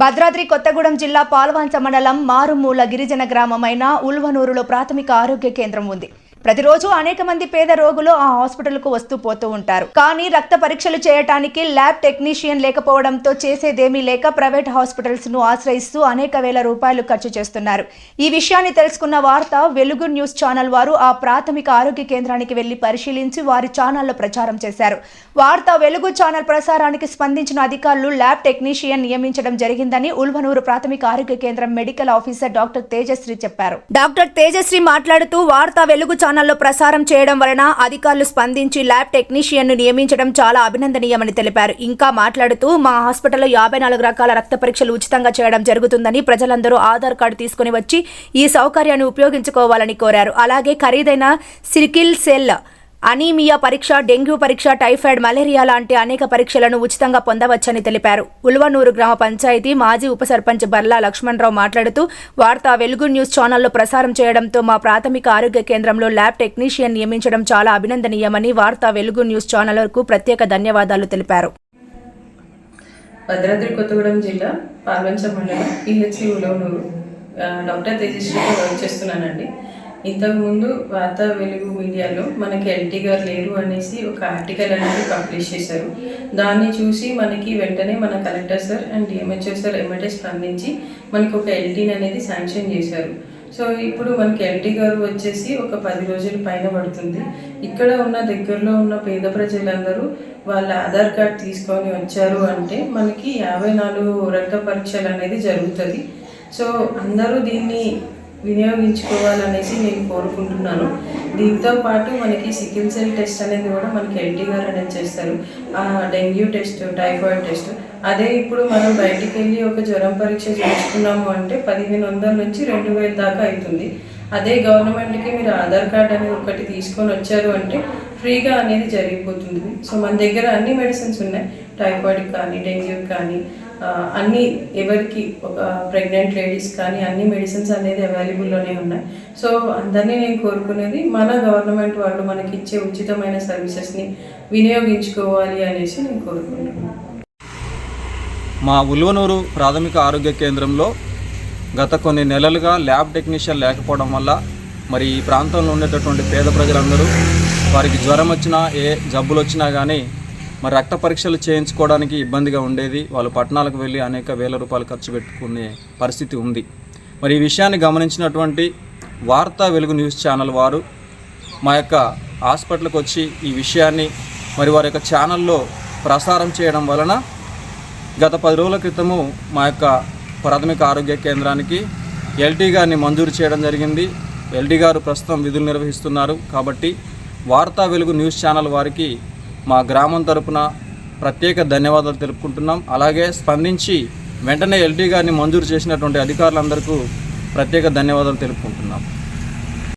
భద్రాద్రి కొత్తగూడెం జిల్లా పాల్వాంచ మండలం మారుమూల గిరిజన గ్రామమైన ఉల్వనూరులో ప్రాథమిక ఆరోగ్య కేంద్రం ఉంది. ప్రతిరోజు అనేక మంది పేద రోగులు ఆ హాస్పిటల్కు వస్తూ పోతూ ఉంటారు. కానీ రక్త పరీక్షలు చేయటానికి ల్యాబ్ టెక్నీషియన్ లేకపోవడంతో చేసేదేమీ లేక ప్రైవేట్ హాస్పిటల్స్ను ఆశ్రయిస్తూ అనేక వేల రూపాయలు ఖర్చు చేస్తున్నారు. ఈ విషయాన్ని తెలుసుకున్న వార్త వెలుగు న్యూస్ ఛానల్ వారు ఆ ప్రాథమిక ఆరోగ్య కేంద్రానికి వెళ్ళి పరిశీలించి వారి ఛానల్లో ప్రచారం చేశారు. వార్త వెలుగు ఛానల్ ప్రసారానికి స్పందించిన అధికారులు ల్యాబ్ టెక్నీషియన్ నియమించడం జరిగిందని ఉల్వనూరు ప్రాథమిక ఆరోగ్య కేంద్రం మెడికల్ ఆఫీసర్ డాక్టర్ తేజశ్రీ చెప్పారు. డాక్టర్ తేజశ్రీ మాట్లాడుతూ వార్త వెలుగు ఛానల్లో ప్రసారం చేయడం వలన అధికారులు స్పందించి ల్యాబ్ టెక్నీషియన్ను నియమించడం చాలా అభినందనీయమని తెలిపారు. ఇంకా మాట్లాడుతూ మా హాస్పిటల్లో యాభై నాలుగు రకాల రక్త పరీక్షలు ఉచితంగా చేయడం జరుగుతుందని ప్రజలందరూ ఆధార్ కార్డు తీసుకుని వచ్చి ఈ సౌకర్యాన్ని ఉపయోగించుకోవాలని కోరారు. అలాగే ఖరీదైన సికిల్ సెల్ అనీమియా పరీక్ష డెంగ్యూ పరీక్ష టైఫాయిడ్ మలేరియా లాంటి అనేక పరీక్షలను ఉచితంగా పొందవచ్చని తెలిపారు. ఉల్వనూరు గ్రామ పంచాయతీ మాజీ ఉప సర్పంచ్ బర్లా లక్ష్మణరావు మాట్లాడుతూ వార్త వెలుగు న్యూస్ ఛానల్లో ప్రసారం చేయడంతో మా ప్రాథమిక ఆరోగ్య కేంద్రంలో ల్యాబ్ టెక్నీషియన్ నియమించడం చాలా అభినందనీయమని వార్త వెలుగు న్యూస్ ఛానల్కు ప్రత్యేక ధన్యవాదాలు తెలిపారు. భద్రాద్రి కొత్తగూడెం జిల్లా పాల్వంచ మండలం పిహెచ్సి ఉలవనూరు. డాక్టర్ తేజస్విగా వర్క్ చేస్తున్నానండి. ఇంతకుముందు వార్తా వెలుగు మీడియాలో మనకి ఎల్టీ గారు లేరు అనేసి ఒక ఆర్టికల్ అనేది పబ్లిష్ చేశారు. దాన్ని చూసి మనకి వెంటనే మన collector sir and DMHO sir ఎమ్మెటే స్పందించి మనకి ఒక ఎల్టీని అనేది శాంక్షన్ చేశారు. సో ఇప్పుడు మనకి ఎల్టీ గారు వచ్చేసి ఒక పది రోజుల పైన పడుతుంది. ఇక్కడ ఉన్న దగ్గరలో ఉన్న పేద ప్రజలందరూ వాళ్ళ ఆధార్ కార్డ్ తీసుకొని వచ్చారు అంటే మనకి యాభై నాలుగు రక్త పరీక్షలు అనేది జరుగుతుంది. సో అందరూ దీన్ని వినియోగించుకోవాలనేసి నేను కోరుకుంటున్నాను. దీంతో పాటు మనకి సికిల్ సెల్ టెస్ట్ అనేది కూడా మనకి ఎల్టీ గారు అనేది చేస్తారు. ఆ డెంగ్యూ టెస్ట్ టైఫాయిడ్ టెస్ట్. అదే ఇప్పుడు మనం బయటికి వెళ్ళి ఒక జ్వరం పరీక్ష చేసుకున్నాము అంటే పదిహేను వందల నుంచి రెండు వేల దాకా అవుతుంది. అదే గవర్నమెంట్కి మీరు ఆధార్ కార్డ్ అనేది ఒకటి తీసుకొని వచ్చారు అంటే ఫ్రీగా అనేది జరిగిపోతుంది. సో మన దగ్గర అన్ని మెడిసిన్స్ ఉన్నాయి. టైఫాయిడ్ కానీ డెంగ్యూ కానీ అన్ని ఎవరికి ఒక ప్రెగ్నెంట్ లేడీస్ కానీ అన్ని మెడిసిన్స్ అనేది అవైలబుల్లోనే ఉన్నాయి. సో అందరినీ నేను కోరుకునేది మన గవర్నమెంట్ వాళ్ళు మనకి ఇచ్చే ఉచితమైన సర్వీసెస్ని వినియోగించుకోవాలి అనేసి నేను కోరుకుంటున్నాను. మా ఉల్వనూరు ప్రాథమిక ఆరోగ్య కేంద్రంలో గత కొన్ని నెలలుగా ల్యాబ్ టెక్నీషియన్ లేకపోవడం వల్ల మరి ఈ ప్రాంతంలో ఉండేటటువంటి పేద ప్రజలందరూ వారికి జ్వరం వచ్చినా ఏ జబ్బులు వచ్చినా కానీ మరి రక్త పరీక్షలు చేయించుకోవడానికి ఇబ్బందిగా ఉండేది. వాళ్ళు పట్టణాలకు వెళ్ళి అనేక వేల రూపాయలు ఖర్చు పెట్టుకునే పరిస్థితి ఉంది. మరి ఈ విషయాన్ని గమనించినటువంటి వార్తా వెలుగు న్యూస్ ఛానల్ వారు మా యొక్క హాస్పిటల్కి వచ్చి ఈ విషయాన్ని మరి వారి యొక్క ఛానల్లో ప్రసారం చేయడం వలన గత పది రోజుల క్రితము మా యొక్క ప్రాథమిక ఆరోగ్య కేంద్రానికి ఎల్టీ గారిని మంజూరు చేయడం జరిగింది. ఎల్టీ గారు ప్రస్తుతం విధులు నిర్వహిస్తున్నారు. కాబట్టి వార్తా వెలుగు న్యూస్ ఛానల్ వారికి మా గ్రామం తరపున ప్రత్యేక ధన్యవాదాలు తెలుపుకుంటున్నాం. అలాగే స్పందించి వెంటనే ఎల్టీ గారిని మంజూరు చేసినటువంటి అధికారులందరికీ ప్రత్యేక ధన్యవాదాలు తెలుపుకుంటున్నాం.